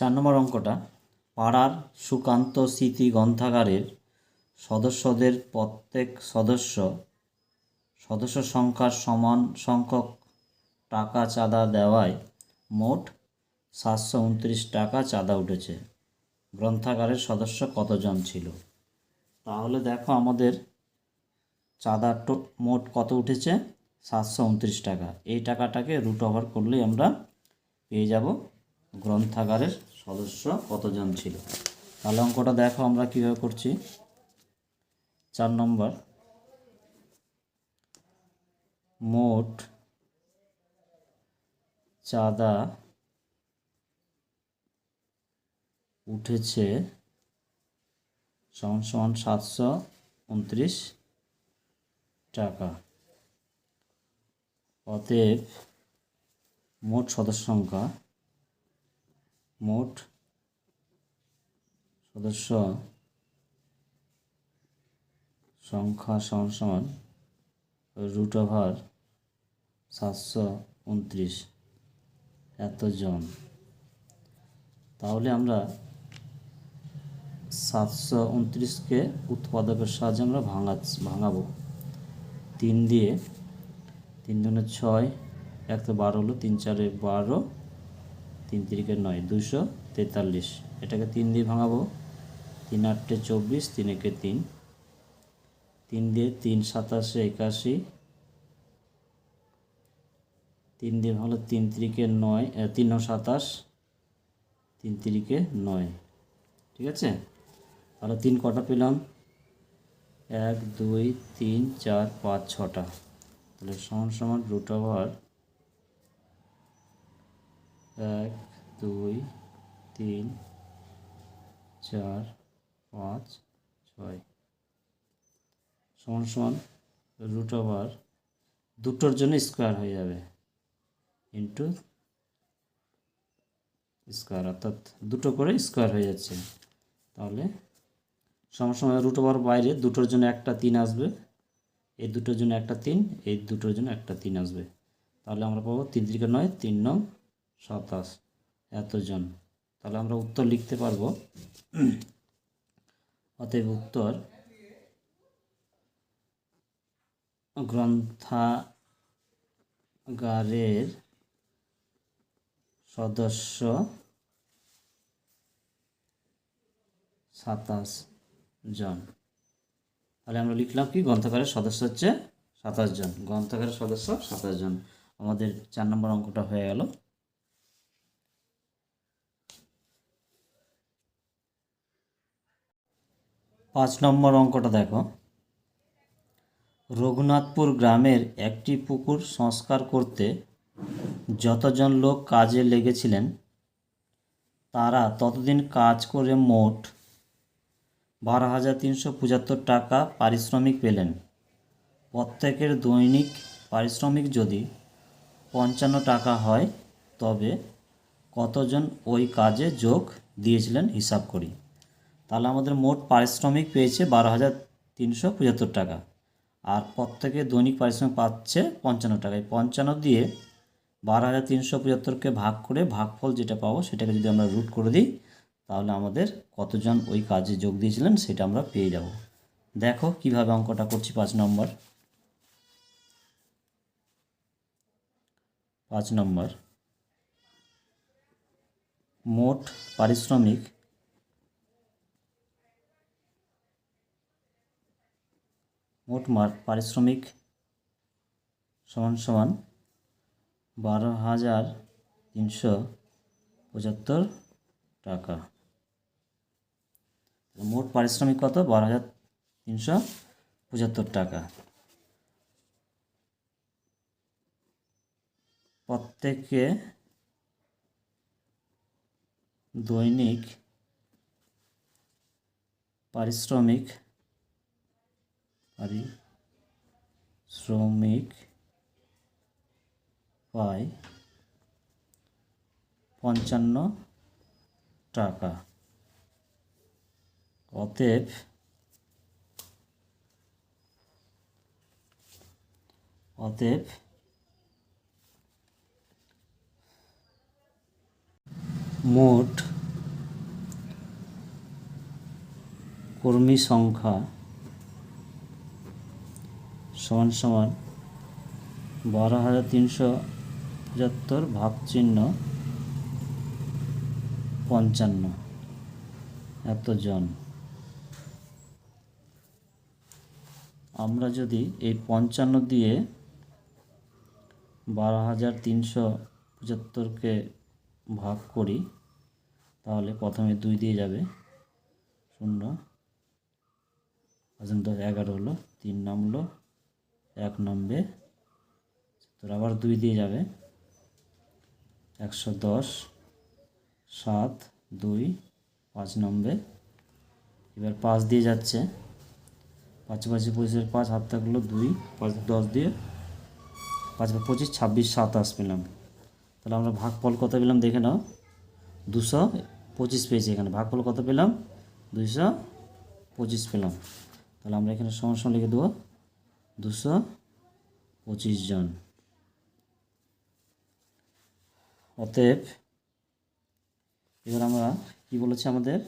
চার নম্বর অঙ্কটা, পাড়ার সুকান্ত স্মৃতি গ্রন্থাগারের সদস্যদের প্রত্যেক সদস্য সদস্য সংখ্যার সমান সংখ্যক টাকা চাঁদা দেওয়ায় মোট সাতশো উনত্রিশ টাকা চাঁদা উঠেছে। গ্রন্থাগারের সদস্য কতজন ছিল? তাহলে দেখো আমাদের চাঁদা মোট কত উঠেছে? সাতশো উনত্রিশ টাকা। এই টাকাটাকে রুট ওভার করলেই আমরা পেয়ে যাব গ্রন্থাগারের সদস্য কতজন ছিল? তাহলে অঙ্কটা দেখো আমরা কীভাবে করছি। চার নম্বর। মোট চাঁদা উঠেছে সমান সমান সাতশো উনত্রিশ টাকা। অতএব মোট সদস্য সংখ্যা মোট সদস্য সংখ্যা সমান রুট ওভার সাতশো উনত্রিশ। এতজন। তাহলে আমরা সাতশো উনত্রিশকে উৎপাদকের সাহায্যে আমরা ভাঙা ভাঙাবো। তিন দিয়ে তিন দুনে ছয়, এক বারো হলো, তিন চারে বারো তিন তিরিকে নয়, দুশো তেতাল্লিশ। এটাকে তিন দিয়ে ভাঙাবো। তিন আটটে চব্বিশ, তিন একে তিন। তিন দিয়ে তিন, সাতাশে একাশি। তিন দিয়ে ভাঙলে তিন তিরিকে নয় তিন সাতাশ। তিন তিরিকে নয়। ঠিক আছে? তাহলে তিন কটা পেলাম? এক, দুই, তিন, চার, পাঁচ, ছটা। তাহলে সমান সমান রুট ওভার এক, দুই, তিন, চার, পাঁচ, ছয়। সমান সমান রুট ওভার দুটোর জন্য স্কোয়ার হয়ে যাবে। ইন্টু স্কোয়ার অর্থাৎ দুটো করে স্কোয়ার হয়ে যাচ্ছে। তাহলে সমান সমসময় রুট ওভার বাইরে দুটোর জন্য একটা তিন আসবে, এই দুটোর জন্য একটা তিন, এই দুটোর জন্য একটা তিন আসবে। তাহলে আমরা পাবো তিন তিরিকে নয়, তিন নং সাতাশ এতজন। তাহলে আমরা উত্তর লিখতে পারব। অতএব উত্তর গ্রন্থাগারের সদস্য সাতাশ জন। তাহলে আমরা লিখলাম কি? গ্রন্থাগারের সদস্য হচ্ছে সাতাশ জন। গ্রন্থাগারের সদস্য সাতাশ জন। আমাদের চার নম্বর অঙ্কটা হয়ে গেল। পাঁচ নম্বর অঙ্কটা দেখো। রঘুনাথপুর গ্রামের একটি পুকুর সংস্কার করতে যতজন লোক কাজে লেগেছিলেন, তারা ততদিন কাজ করে মোট বারো হাজার তিনশো পঁচাত্তর টাকা পারিশ্রমিক পেলেন। প্রত্যেকের দৈনিক পারিশ্রমিক যদি পঞ্চান্ন টাকা হয়, তবে কতজন ওই কাজে যোগ দিয়েছিলেন হিসাব করি। তাহলে আমাদের মোট পারিশ্রমিক পেয়েছে বারো হাজার তিনশো পঁচাত্তর টাকা। আর প্রত্যেকে দৈনিক পারিশ্রমিক পাচ্ছে পঞ্চান্ন টাকা। এই পঞ্চান্ন দিয়ে বারো হাজার তিনশো পঁচাত্তরকে ভাগ করে ভাগফল যেটা পাবো সেটাকে যদি আমরা রুট করে দিই, তাহলে আমাদের কতজন ওই কাজে যোগ দিয়েছিলেন সেটা আমরা পেয়ে যাব। দেখো কীভাবে অঙ্কটা করছি পাঁচ নম্বর। পাঁচ নম্বর। মোট পারিশ্রমিক মোট পারিশ্রমিক সমান সমান বারো হাজার তিনশো পঁচাত্তর টাকা। মোট পারিশ্রমিক কত? বারো হাজার তিনশো পঁচাত্তর টাকা। প্রত্যেকে দৈনিক পারিশ্রমিক আরি শ্রমিক পাই পঞ্চান্ন টাকা। অতএব অতএব মোট কর্মী সংখ্যা সমান সমান বারো হাজার তিনশো পঁচাত্তর ভাগ চিহ্ন পঞ্চান্ন। এতজন। আমরা যদি এই পঞ্চান্ন দিয়ে বারো হাজার তিনশো পঁচাত্তরকে ভাগ করি, তাহলে প্রথমে দুই দিয়ে যাবে। শূন্য। পর্যন্ত এগারো হলো, তিন নামলো এক নামবে তোর আবার দুই দিয়ে যাবে। একশো দশ, সাত, দুই, পাঁচ নামবে এবার পাঁচ দিয়ে যাচ্ছে। পাঁচ পাঁচে পঁচিশের পাঁচ, হাত থাকল দুই, পাঁচ, দশ দিয়ে পাঁচ পাঁচ পঁচিশ, ছাব্বিশ, সাতাশ পেলাম। তাহলে আমরা ভাগফল কত পেলাম দেখে নাও। দুশো পঁচিশ পেয়েছি এখানে। ভাগফল কত পেলাম? দুশো পঁচিশ পেলাম। তাহলে আমরা এখানে সমস্যা লিখে দেবো। দুশো পঁচিশ জন। অতএব এবার আমরা কি বলেছি আমাদের?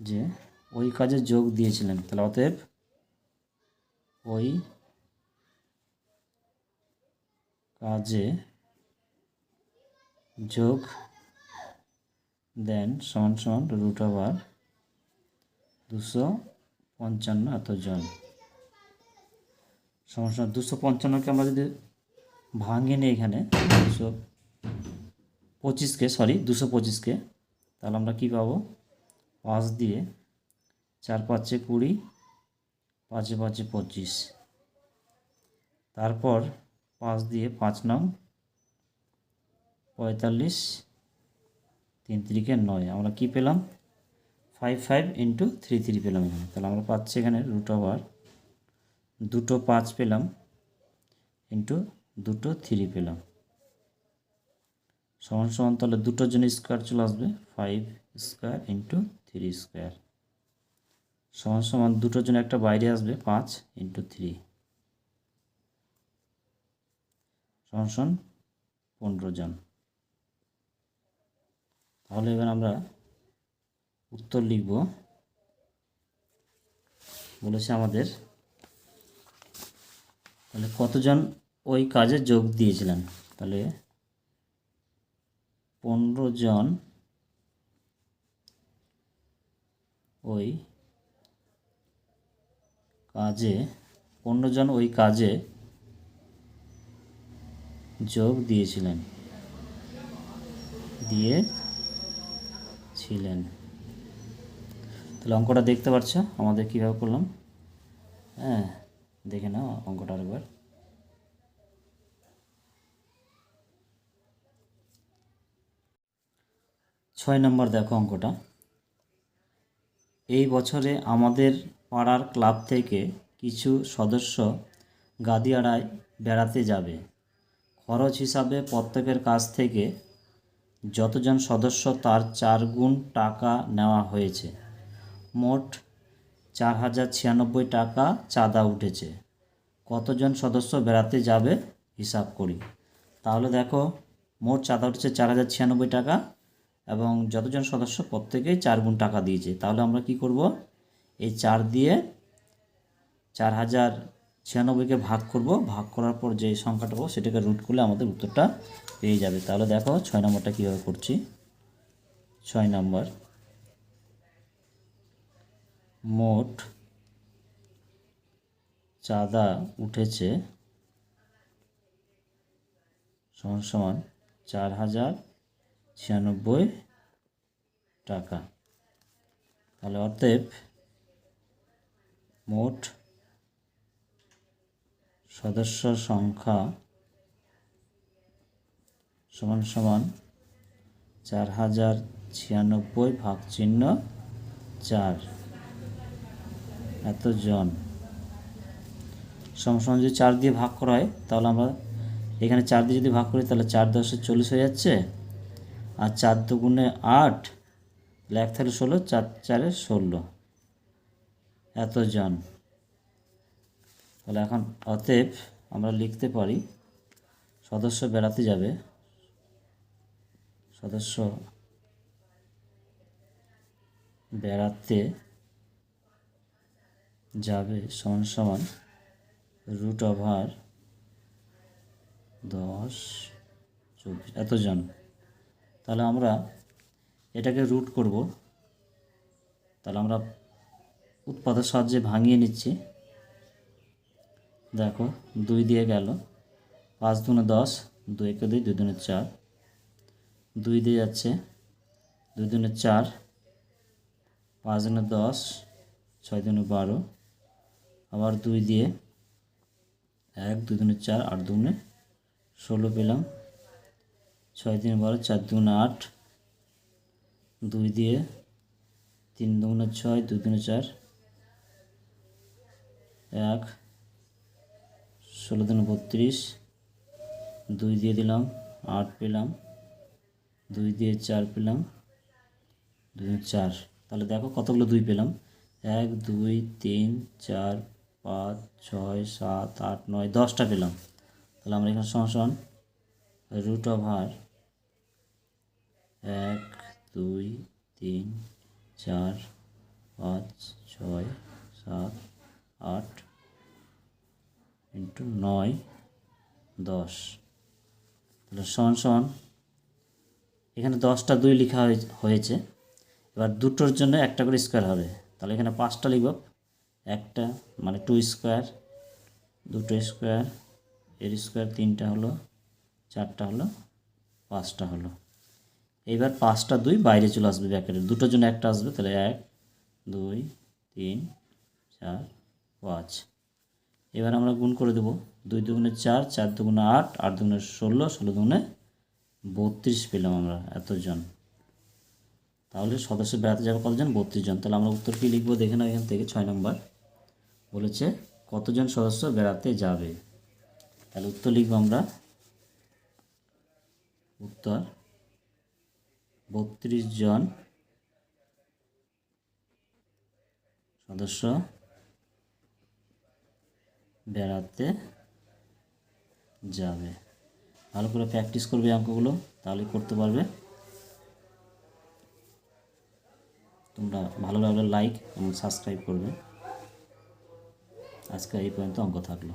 যে ওই কাজে যোগ দিয়েছিলেন। তাহলে অতএব ওই কাজে যোগ দেন সমান সমান রুট ওভার দুশো পঞ্চান্ন এতজন সমান সমান দুশো পঞ্চান্নকে আমরা যদি ভাঙে নিই এখানে, দুশো পঁচিশকে সরি দুশো পঁচিশকে, তাহলে আমরা কী পাবো? পাঁচ দিয়ে চার পাঁচে কুড়ি, পাঁচে পাঁচে পঁচিশ। তারপর পাঁচ দিয়ে পাঁচ নং, পঁয়তাল্লিশ, তিন তিরিকে নয়। আমরা কি পেলাম? Five five into three three পেলাম এখানে। তাহলে আমরা পাচ্ছি এখানে রুট ওভার দুটো পাঁচ পেলাম ইন্টু দুটো থ্রি পেলাম। সমান সমান তাহলে দুটোর জন্য স্কোয়ার চলে আসবে five square into three square সমান সমান দুটোর জন্য একটা বাইরে আসবে পাঁচ ইন্টু থ্রি সমান সমান পনেরো জন। তাহলে এবার আমরা উত্তর লিখব। বলেছে আমাদের তাহলে কতজন ওই কাজে যোগ দিয়েছিলেন? তাহলে পনেরো জন ওই কাজে, পনেরো জন ওই কাজে যোগ দিয়েছিলেন। দিয়েছিলেন। তাহলে অঙ্কটা দেখতে পাচ্ছ আমাদের কীভাবে করলাম? হ্যাঁ। দেখে নাও অঙ্কটা আরেকবার। ছয় নম্বর দেখো অঙ্কটা। এই বছরে আমাদের পাড়ার ক্লাব থেকে কিছু সদস্য গাদিয়াড়ায় বেড়াতে যাবে। খরচ হিসাবে প্রত্যেকের কাছ থেকে যতজন সদস্য তার চার গুণ টাকা নেওয়া হয়েছে। মোট চার হাজার ছিয়ানব্বই টাকা চাঁদা উঠেছে। কতজন সদস্য বেড়াতে যাবে হিসাব করি। তাহলে দেখো, মোট চাঁদা উঠেছে চার হাজার ছিয়ানব্বই টাকা এবং যতজন সদস্য প্রত্যেকেই চার গুণ টাকা দিয়েছে। তাহলে আমরা কি করব? এই চার দিয়ে চার হাজার ছিয়ানব্বইকে ভাগ করব। ভাগ করার পর যে সংখ্যাটা পাবো সেটাকে রুট করলে আমাদের উত্তরটা পেয়ে যাবে। তাহলে দেখো, ছয় নম্বরটা কীভাবে করছি? ছয় নম্বর। মোট চাঁদা উঠেছে সমান সমান চার হাজার ছিয়ানব্বই টাকা। তাহলে অতএব মোট সদস্য সংখ্যা সমান সমান চার হাজার ছিয়ানব্বই ভাগ চিহ্ন চার। এতজন। সমান সমান যদি চার দিয়ে ভাগ করা হয়, তাহলে আমরা এখানে চার দিয়ে যদি ভাগ করি, তাহলে চার দশে চল্লিশ হয়ে যাচ্ছে। আর চার দুগুণে আট এক থাকলে ষোলো, চার চারে ষোলো। এতজন। তাহলে এখন অতএব আমরা লিখতে পারি, সদস্য বেড়াতে যাবে। সদস্য বেড়াতে যাবে সমান সমান রুট ওভার দশ চব্বিশ। এতজন তাহলে আমরা এটাকে রুট করব। তাহলে আমরা উৎপাদের সাহায্যে ভাঙিয়ে নিচ্ছি। দেখো, দুই দিয়ে গেল। পাঁচ দুনে দশ, দুই একে দুই দুই দুনে চার। দুই দিয়ে যাচ্ছে, দুই দুনে চার। পাঁচ দুনে দশ, ছয় দুনে বারো। আবার দুই দিয়ে এক, দুই দুনে চার, আট দুনে ষোলো পেলাম। ছয় দিনে বারো, চার দুগুণে আট। দুই দিয়ে তিন দুগুণে ছয়, দুই দুনে চার। এক, ষোলো দিনে বত্রিশ। দুই দিয়ে দিলাম, আট পেলাম। দুই দিয়ে চার পেলাম, দুই চার। তাহলে দেখো কতগুলো দুই পেলাম। এক, দুই, তিন, চার পাঁচ, ছয়, সাত, আট, নয়, দশটা পেলাম। তাহলে আমরা এখানে সমান রুট ওভার এক, দুই, তিন, চার, পাঁচ, ছয়, সাত, আট ইন্টু নয়, দশ। তাহলে সমান সমান এখানে দশটা দুই লেখা হয়ে- হয়েছে। এবার দুটোর জন্য একটা করে স্কোয়ার হবে। তাহলে এখানে পাঁচটা লিখব। একটা মানে টু স্কোয়ার দুটো স্কোয়ার এর স্কোয়ার তিনটা হলো, চারটা হলো, পাঁচটা হলো। এইবার পাঁচটা দুই বাইরে চলে আসবে ব্যাকেটের দুটোর জন্য একটা আসবে, তাহলে এক, দুই, তিন, চার, পাঁচ। এবার আমরা গুণ করে দেবো। দুই দুগুণে চার চার দুগুণে আট আট দুগুণে ষোলো ষোলো দুগুণে বত্রিশ পেলাম আমরা এতজন। তাহলে সদস্য বেড়াতে যাবে কতজন? বত্রিশ জন। তাহলে আমরা উত্তর কী লিখব? দেখে নাও এখান থেকে, ছয় নম্বর। বলেছে, কতজন সদস্য বেড়াতে যাবে? তাহলে উত্তর লিখব আমরা। উত্তর, বত্রিশ জন সদস্য বেড়াতে যাবে। ভালো করে প্র্যাকটিস করবে অঙ্কগুলো, তাহলে করতে পারবে। তোমরা ভালো লাগলে লাইক এবং সাবস্ক্রাইব করবে। আজকে এই পর্যন্ত অঙ্ক থাকল।